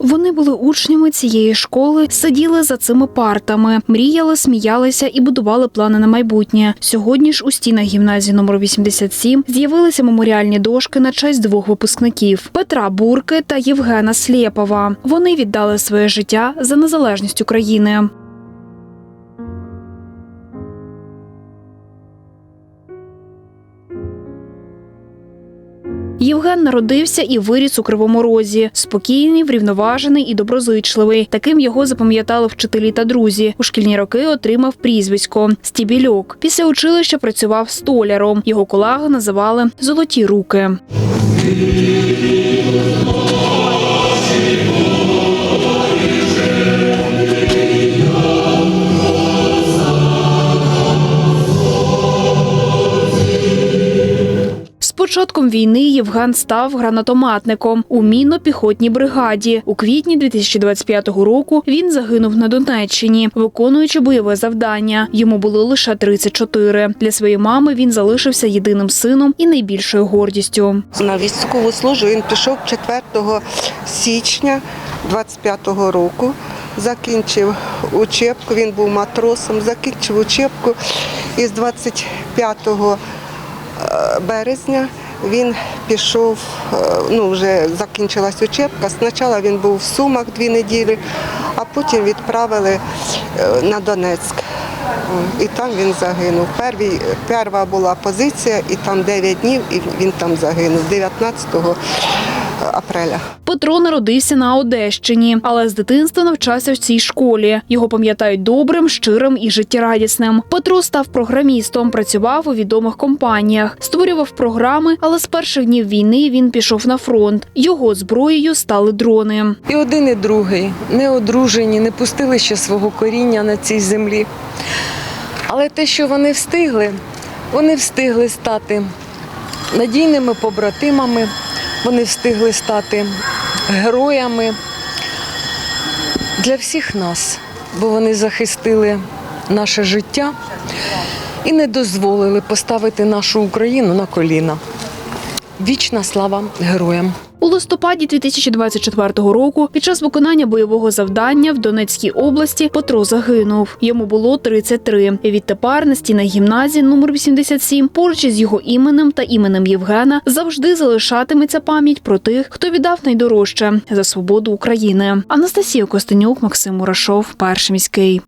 Вони були учнями цієї школи, сиділи за цими партами, мріяли, сміялися і будували плани на майбутнє. Сьогодні ж у стінах гімназії номер 87 з'явилися меморіальні дошки на честь двох випускників Петра Бурки та Євгена Слєпова. Вони віддали своє життя за незалежність України. Євген народився і виріс у Кривому Розі. Спокійний, врівноважений і доброзичливий. Таким його запам'ятали вчителі та друзі. У шкільні роки отримав прізвисько Стібільок. Після училища працював столяром. Його колега називали Золоті руки. Початком війни Євген став гранатоматником у мінно-піхотній бригаді. У квітні 2025 року він загинув на Донеччині, виконуючи бойове завдання. Йому було лише 34. Для своєї мами він залишився єдиним сином і найбільшою гордістю. На військову службу він пішов 4 січня 25-го року. Закінчив учебку, він був матросом, закінчив учебку і з 25 е, березня він пішов, е, ну вже закінчилась учебка. Спочатку він був в Сумах дві неділі, а потім відправили е, на Донецьк. І там він загинув. Перві, перша була позиція, і там 9 днів, і він там загинув 19 апреля. Петро народився на Одещині, але з дитинства навчався в цій школі. Його пам'ятають добрим, щирим і життєрадісним. Петро став програмістом, працював у відомих компаніях, створював програми, але з перших днів війни він пішов на фронт. Його зброєю стали дрони. І один, і другий не одружені, не пустили ще свого коріння на цій землі. Але те, що вони встигли, вони встигли стати надійними побратимами, вони встигли стати героями для всіх нас, бо вони захистили наше життя і не дозволили поставити нашу Україну на коліна. Вічна слава героям! У листопаді 2024 року під час виконання бойового завдання в Донецькій області Петро загинув. Йому було 33. І Відтепер на стінах гімназії номер 87 поруч із його іменем та іменем Євгена завжди залишатиметься пам'ять про тих, хто віддав найдорожче за свободу України. Анастасія Костенюк, Максим Мурашов, перший міський.